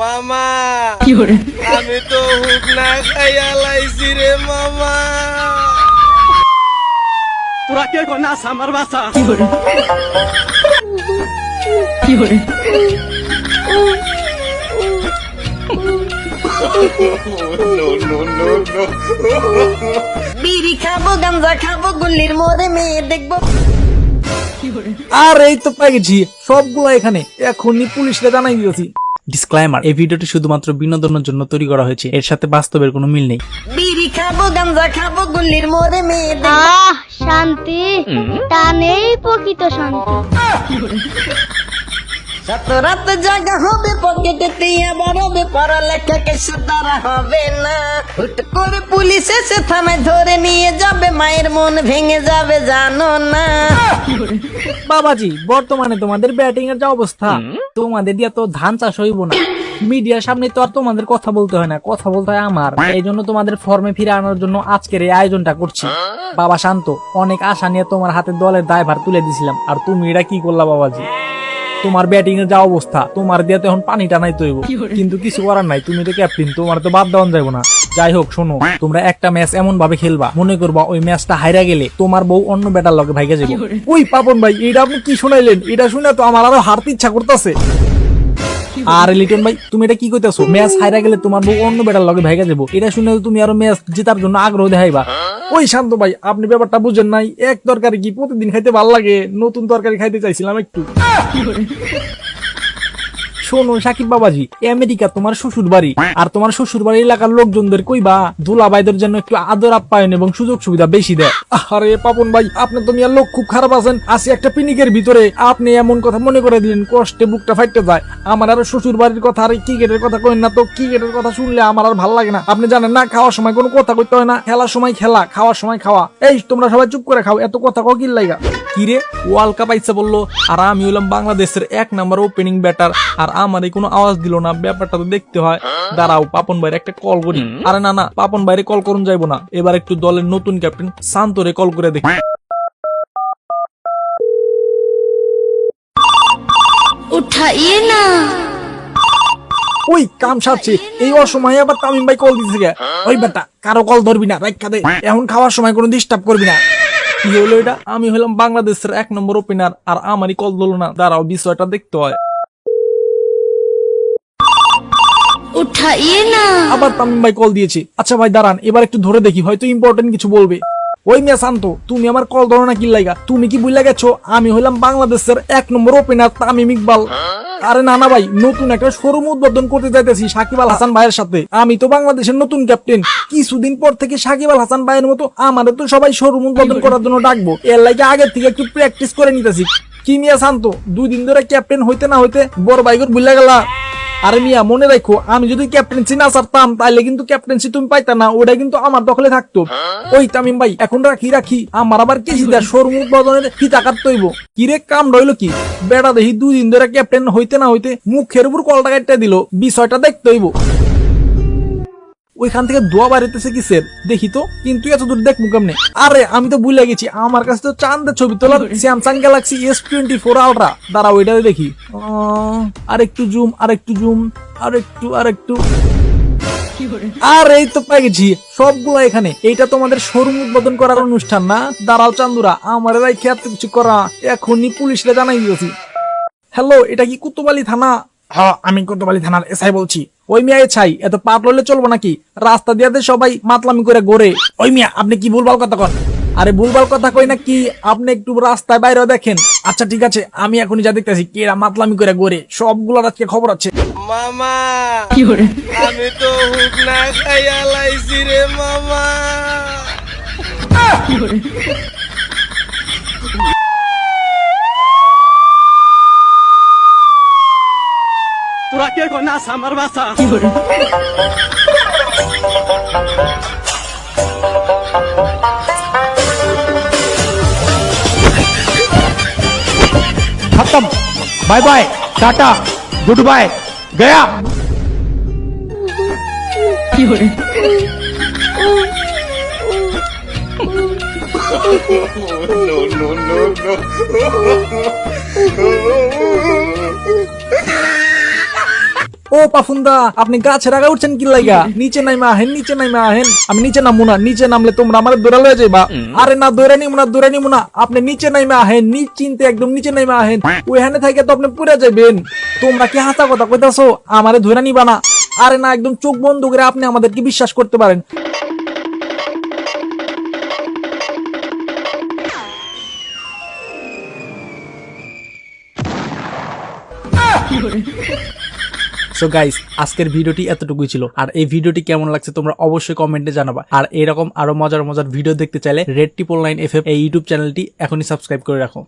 মামা। আমি তো হুক না খাইয়া লাইছি রে মামা। তোরা কে নাচ আমার বাসা বিড়ি খাব গাঞ্জা খাব গুল্লির মোড়ে মেয়ে দেখব। আর এই তো পেয়ে গেছি সবগুলো এখানে। এখনই পুলিশরা জানাই দিয়েছি ডিসক্লাইমার এই ভিডিওটি শুধুমাত্র বিনোদনের জন্য তৈরি করা হয়েছে। এর সাথে বাস্তবের কোনো মিল নেই। বিড়ি খাব গাঞ্জা খাব গুল্লির মোড়ে মেয়ে আহ শান্তি। টানেই প্রকৃত শান্তি। রাত রাত জাগা হবে পকেটে আবার হবে পড়ালেখা কিছু দ্বারা হবে না। হুট করে পুলিশ এসে থানায় ধরে নিয়ে যাবে মায়ের মন ভেঙে যাবে জানো না। বাবাজি বর্তমানে তোমাদের ব্যাটিং এর যা অবস্থা তোমাদের দিয়ে তো ধান চাষ হইব না। মিডিয়ার সামনে তো আর তোমাদের কথা বলতে হয় না কথা বলতে হয় আমার। এই জন্য তোমাদের ফর্মে ফিরে আনার জন্য আজকের এই আয়োজনটা করছি। বাবা শান্ত অনেক আশা নিয়ে তোমার হাতে দলের দায়ভার তুলে দিছিলাম। আর তুমি এটা কি করলা বাবাজি? তোমার ব্যাটিং এর যা অবস্থা তোমার দিয়ে তো এখন পানি টানাই তৈব কিন্তু কিছু করার নাই তুমি তো ক্যাপ্টেন তোমার তো বাদ দেওয়া যাব না। যাই হোক শোনো তোমরা একটা ম্যাচ এমন ভাবে খেলবা মনে করবা ওই ম্যাচটা হাইরা গেলে তোমার বউ অন্য ব্যাটার লগে ভাইগে যাবে ওই পাপন ভাই এটা আপনি কি শুনাইলেন? এটা শুনে তো আমার আরও হারতে ইচ্ছা করতেছে। আর লিটন ভাই, তুমি এটা কি কইতেছো? ম্যাচ হাইরা গেলে তোমার বউ অন্য বেটার লগে ভাইগা যাব এটা শুনে তুমি আরও ম্যাচ জেতার জন্য আগ্রহ দেখাইবা। ওই শান্ত ভাই, আপনি ব্যাপারটা বুঝেন নাই। এক তরকারি কি প্রতিদিন খাইতে ভালো লাগে? নতুন তরকারি খাইতে চাইছিলাম একটু। শোনো, সাকিব বাবাজি আমেরিকা তোমার শ্বশুর বাড়ি। আর তোমার শ্বশুর বাড়ি এলাকার লোকজনদের কইবা, দুলাভাইদের জন্য একটু আদর আপ্যায়ন এবং সুযোগ সুবিধা বেশি দেয়। আরে পাপন ভাই, আপনি তো মিয়া লোক খুব খারাপ আছেন। আসি একটা পিনিকের ভিতরে আপনি এমন কথা মনে করে দিলেন, কষ্টে বুকটা ফাইটতে যায়। আমার আর শ্বশুর বাড়ির কথা আর ক্রিকেটের কথা কইন না তো, ক্রিকেটের কথা শুনলে আমার আর ভালো লাগে না। আপনি জানেন না, খাওয়ার সময় কোনো কথা কইতে হয় না, খেলার সময় খেলা, খাওয়ার সময় খাওয়া। এই, তোমরা সবাই চুপ করে খাও, এত কথা কও কি লাগা কিরে, ওয়ার্ল্ড কাপ আইসা বলল, আর আমি হলাম বাংলাদেশের এক নাম্বার ওপেনিং ব্যাটার আর আমার কোনো আওয়াজ দিল না ব্যাপারটা তো দেখতে হয়। দাঁড়াও পাপন ভাইয়ের একটা কল করি। আরে না না পাপন বাইরে কল করুন যাইবো না। এবার একটু দলের নতুন ক্যাপ্টেন শান্তরে কল করে দেখি। উঠাইয়ে না। ওই কাম সারছে। এই অসময়ে আবার তামিম ভাই কল দিছে গে ওই বেটা কারও কল ধরবি না রাখা দে। এখন খাওয়ার সময় কোনো ডিস্টার্ব করবি না। কি হলো এটা? আমি হলাম বাংলাদেশের এক নম্বর ওপেনার আর আমারই কল দিল না। দাঁড়াও বিষয়টা দেখতে হয়। উঠাইয়ে না। আবার তামিম ভাই কল দিয়েছে। আচ্ছা ভাই, দাঁড়ান, এবার একটু ধরে দেখি, হয়তো ইম্পর্টেন্ট কিছু বলবে। ওই মিয়া শান্ত, তুমি আমার কল ধরো না কি লাইগা তুমি কি বুঝলা গেছো? আমি হলাম বাংলাদেশের এক নম্বর ওপেনার তামিম ইকবাল। আরে না না ভাই, নতুন একটা শোরুম উদ্বোধন করতে যাইতেছি সাকিব আল হাসান ভাইয়ের সাথে। আমি তো বাংলাদেশের নতুন ক্যাপ্টেন কিছুদিন পর থেকে সাকিব আল হাসান ভাইয়ের মতো আমারও তো সবাই শোরুম উদ্বোধন করার জন্য ডাকবো। এর লাগে আগের থেকে একটু প্র্যাকটিস করে নিতেছি। কি মিয়া শান্ত, দুই দিন ধরে ক্যাপ্টেন হইতে না হইতে বড় বাইকর বুঝলা গেলা। আরে মিয়া, মনে রাখো, আমি যদি ক্যাপ্টেন্সি না ছাড়তাম তাহলে কিন্তু ক্যাপ্টেন্সি তুমি পাইতা না ওটা কিন্তু আমার দখলে থাকতো। ওই তামিম ভাই, এখন রাখি রাখি, আমার আবার কি সিধা সরু বদনের কি তাকাত তৈব কি রে কাম রইল কি? বেড়া দেখি দুই দিন ধরে ক্যাপ্টেন হইতে না হইতে মুখের উপর কলটা কাটতে দিল, বিষয়টা দেখতে হইব। ওইখান থেকে দোয়া বাড়িতেছে কিসের দেখি তো কিন্তু এত দূর দেখ কেমনে আরে আমি তো ভুলে গেছি আমার কাছে তো চান্দের ছবি তোলার Samsung Galaxy S twenty four ultra দাঁড়া ওইটাতে দেখি। আর একটু জুম আর একটু জুম আর একটু আর একটু আর এই তো পাই গেছি সবগুলো এখানে। এইটা তোমাদের শোরুম উদ্বোধন করার অনুষ্ঠান না? দাঁড়াও চান্দুরা আমার রাই খেয়াল কিছু করা এখনই পুলিশরা জানাই দিয়েছি হ্যালো এটা কি কুতুবালি থানা? হ্যাঁ আমি কুতুবালি থানার এসআই বলছি। ওই মিয়া এছাই এত পাপ লইলে চলবো নাকি? রাস্তা দিয়ে তো সবাই মাতলামি করে ঘোরে ওই মিয়া আপনি কি ভুলভাল কথা কন? আরে ভুলভাল কথা কই না কি আপনি একটু রাস্তায় বাইরে দেখেন। আচ্ছা ঠিক আছে আমি এখনই যা দেখতেছি কেরা মাতলামি করে ঘোরে সবগুলোর আজকে খবর আছে। মামা আমি তো হুক না খাইয়া লাইছি রে মামা। তোরা কে নাচ আমার বাসা खत्म bye bye tata goodbye गया ও পাফুন্দা আপনি গাছের আগা উঠছেন কি লাইগা? নিচে নাইমা আহেন নিচে নাইমা আহেন আমি নিচে নামবো না নিচে নামলে তোমরা আমার দৌড়া লয়ে যাইবা। আরে না দৌড়ে নিমু না দৌড়ে নিমু না। আপনি নিচে নাইমা আহেন নিচ চিনতে একদম নিচে নাইমা আহেন ওইখানে থেকে তো আপনি পুরে যাবেন তোমরা কি হাসা কথা কইতাছো? আমারে ধরে নিবা না। আরে না একদম চোখ বন্ধ করে আপনি আমাদেরকে বিশ্বাস করতে পারেন। সো গাইস আজকের ভিডিওটি এতটুকুই ছিল। আর এই ভিডিওটি কেমন লাগছে তোমরা অবশ্যই কমেন্টে জানাবা। আর এরকম আরও মজার মজার ভিডিও দেখতে চাইলে রেড টিপল নাইন এফ এই ইউটিউব চ্যানেলটি এখনই সাবস্ক্রাইব করে রাখো।